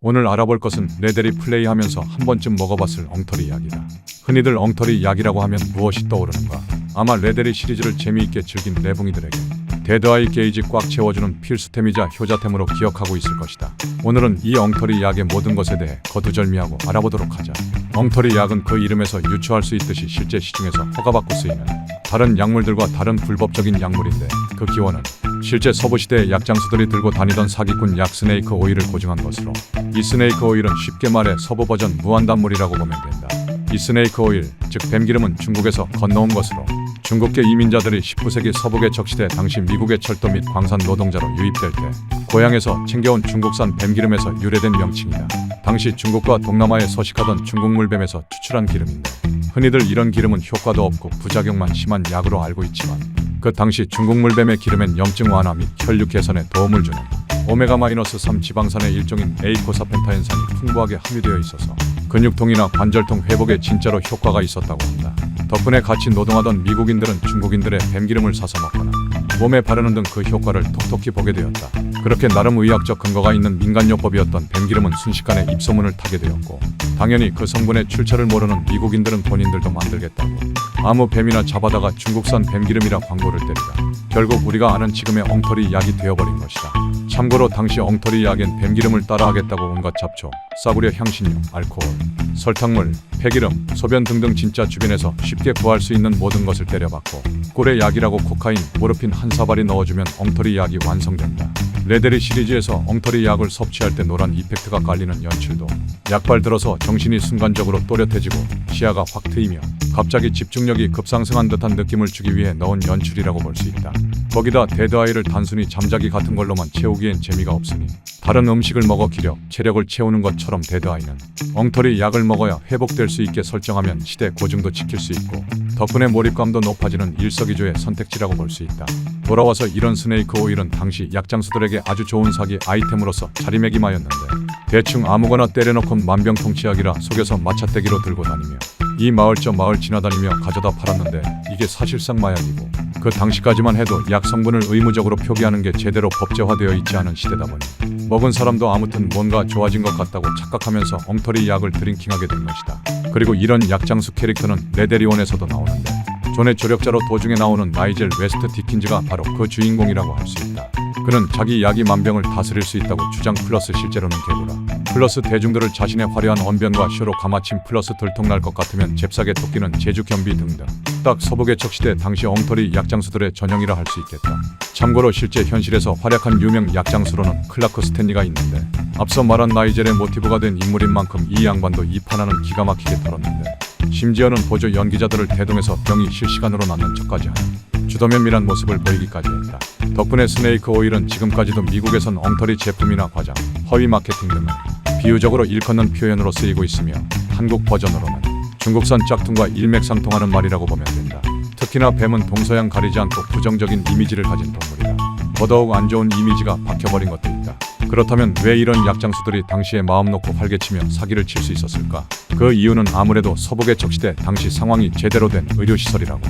오늘 알아볼 것은 레데리 플레이하면서 한 번쯤 먹어봤을 엉터리 약이다. 흔히들 엉터리 약이라고 하면 무엇이 떠오르는가? 아마 레데리 시리즈를 재미있게 즐긴 레붕이들에게 데드아이 게이지 꽉 채워주는 필수템이자 효자템으로 기억하고 있을 것이다. 오늘은 이 엉터리 약의 모든 것에 대해 거두절미하고 알아보도록 하자. 엉터리 약은 그 이름에서 유추할 수 있듯이 실제 시중에서 허가받고 쓰이는 다른 약물들과 다른 불법적인 약물인데 그 기원은 실제 서부시대의 약장수들이 들고 다니던 사기꾼 약 스네이크 오일을 고증한 것으로 이 스네이크 오일은 쉽게 말해 서부 버전 무한단물이라고 보면 된다. 이 스네이크 오일, 즉 뱀기름은 중국에서 건너온 것으로 중국계 이민자들이 19세기 서북에 적시돼 당시 미국의 철도 및 광산 노동자로 유입될 때 고향에서 챙겨온 중국산 뱀기름에서 유래된 명칭이다. 당시 중국과 동남아에 서식하던 중국 물뱀에서 추출한 기름인데 흔히들 이런 기름은 효과도 없고 부작용만 심한 약으로 알고 있지만 그 당시 중국 물뱀의 기름엔 염증 완화 및 혈류 개선에 도움을 주는 오메가-3 지방산의 일종인 에이코사펜타엔산이 풍부하게 함유되어 있어서 근육통이나 관절통 회복에 진짜로 효과가 있었다고 한다. 덕분에 같이 노동하던 미국인들은 중국인들의 뱀기름을 사서 먹거나 몸에 바르는 등 그 효과를 톡톡히 보게 되었다. 그렇게 나름 의학적 근거가 있는 민간요법이었던 뱀기름은 순식간에 입소문을 타게 되었고 당연히 그 성분의 출처를 모르는 미국인들은 본인들도 만들겠다고 아무 뱀이나 잡아다가 중국산 뱀기름이라 광고를 때리다 결국 우리가 아는 지금의 엉터리 약이 되어버린 것이다. 참고로 당시 엉터리 약엔 뱀기름을 따라하겠다고 온갖 잡초, 싸구려 향신료, 알코올, 설탕물, 폐기름, 소변 등등 진짜 주변에서 쉽게 구할 수 있는 모든 것을 때려박고 꿀의 약이라고 코카인, 모르핀 한 사발이 넣어주면 엉터리 약이 완성된다. 레데리 시리즈에서 엉터리 약을 섭취할 때 노란 이펙트가 깔리는 연출도 약발 들어서 정신이 순간적으로 또렷해지고 시야가 확 트이며 갑자기 집중력이 급상승한 듯한 느낌을 주기 위해 넣은 연출이라고 볼 수 있다. 거기다 데드아이를 단순히 잠자기 같은 걸로만 채우기엔 재미가 없으니 다른 음식을 먹어 기력, 체력을 채우는 것처럼 데드아이는 엉터리 약을 먹어야 회복될 수 있게 설정하면 시대 고증도 지킬 수 있고 덕분에 몰입감도 높아지는 일석이조의 선택지라고 볼 수 있다. 돌아와서 이런 스네이크 오일은 당시 약장수들에게 아주 좋은 사기 아이템으로서 자리매김하였는데 대충 아무거나 때려놓고 만병통치약이라 속에서 마차떼기로 들고 다니며 이 마을 저 마을 지나다니며 가져다 팔았는데 이게 사실상 마약이고 그 당시까지만 해도 약 성분을 의무적으로 표기하는 게 제대로 법제화되어 있지 않은 시대다 보니 먹은 사람도 아무튼 뭔가 좋아진 것 같다고 착각하면서 엉터리 약을 드링킹하게 된 것이다. 그리고 이런 약장수 캐릭터는 레데리온에서도 나오는데 존의 조력자로 도중에 나오는 나이젤 웨스트 디킨즈가 바로 그 주인공이라고 할 수 있다. 그는 자기 약이 만병을 다스릴 수 있다고 주장 플러스 실제로는 개구라. 플러스 대중들을 자신의 화려한 언변과 쇼로 감아침 플러스 들통날 것 같으면 잽싸게 토끼는 제주 겸비 등등. 딱 서북의 척시대 당시 엉터리 약장수들의 전형이라 할 수 있겠다. 참고로 실제 현실에서 활약한 유명 약장수로는 클라크 스탠리가 있는데 앞서 말한 나이젤의 모티브가 된 인물인 만큼 이 양반도 이 판하는 기가 막히게 털었는데 심지어는 보조 연기자들을 대동해서 병이 실시간으로 낫는 척까지 하는 주도면밀한 모습을 보이기까지 했다. 덕분에 스네이크 오일은 지금까지도 미국에선 엉터리 제품이나 과장, 허위 마케팅 등을 비유적으로 일컫는 표현으로 쓰이고 있으며 한국 버전으로는 중국산 짝퉁과 일맥상통하는 말이라고 보면 된다. 특히나 뱀은 동서양 가리지 않고 부정적인 이미지를 가진 동물이다. 더더욱 안 좋은 이미지가 박혀버린 있다. 그렇다면 왜 이런 약장수들이 당시에 마음 놓고 활개치며 사기를 칠 수 있었을까? 그 이유는 아무래도 서북의 적시대 당시 상황이 제대로 된 의료시설이라고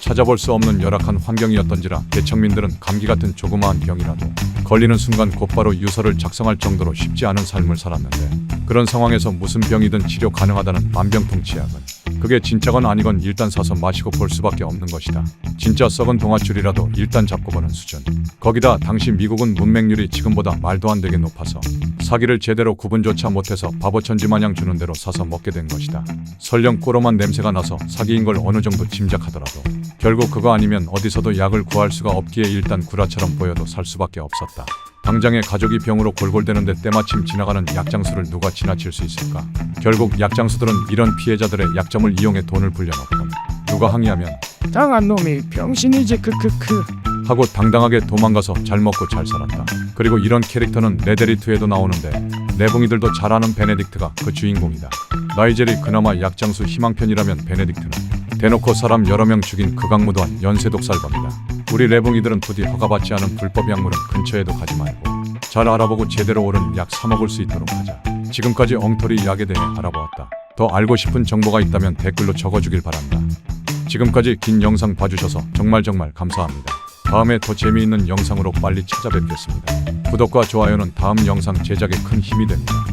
찾아볼 수 없는 열악한 환경이었던지라 개척민들은 감기 같은 조그마한 병이라도 걸리는 순간 곧바로 유서를 작성할 정도로 쉽지 않은 삶을 살았는데 그런 상황에서 무슨 병이든 치료 가능하다는 만병통치약은 그게 진짜건 아니건 일단 사서 마시고 볼 수밖에 없는 것이다. 진짜 썩은 동아줄이라도 일단 잡고 보는 수준. 거기다 당시 미국은 문맹률이 지금보다 말도 안 되게 높아서 사기를 제대로 구분조차 못해서 바보천지 마냥 주는 대로 사서 먹게 된 것이다. 설령 꼬로만 냄새가 나서 사기인 걸 어느 정도 짐작하더라도 결국 그거 아니면 어디서도 약을 구할 수가 없기에 일단 구라처럼 보여도 살 수밖에 없었다. 당장에 가족이 병으로 골골대는데 때마침 지나가는 약장수를 누가 지나칠 수 있을까? 결국 약장수들은 이런 피해자들의 약점을 이용해 돈을 불려놓고 누가 항의하면 당한 놈이 병신이지 크크크 하고 당당하게 도망가서 잘 먹고 잘 살았다. 그리고 이런 캐릭터는 레데리2에도 나오는데 내붕이들도 잘 아는 베네딕트가 그 주인공이다. 나이젤이 그나마 약장수 희망편이라면 베네딕트는 대놓고 사람 여러 명 죽인 극악무도한 연쇄독살범이다. 우리 레붕이들은 부디 허가받지 않은 불법 약물은 근처에도 가지 말고 잘 알아보고 제대로 옳은 약 사 먹을 수 있도록 하자. 지금까지 엉터리 약에 대해 알아보았다. 더 알고 싶은 정보가 있다면 댓글로 적어주길 바란다. 지금까지 긴 영상 봐주셔서 정말 정말 감사합니다. 다음에 더 재미있는 영상으로 빨리 찾아뵙겠습니다. 구독과 좋아요는 다음 영상 제작에 큰 힘이 됩니다.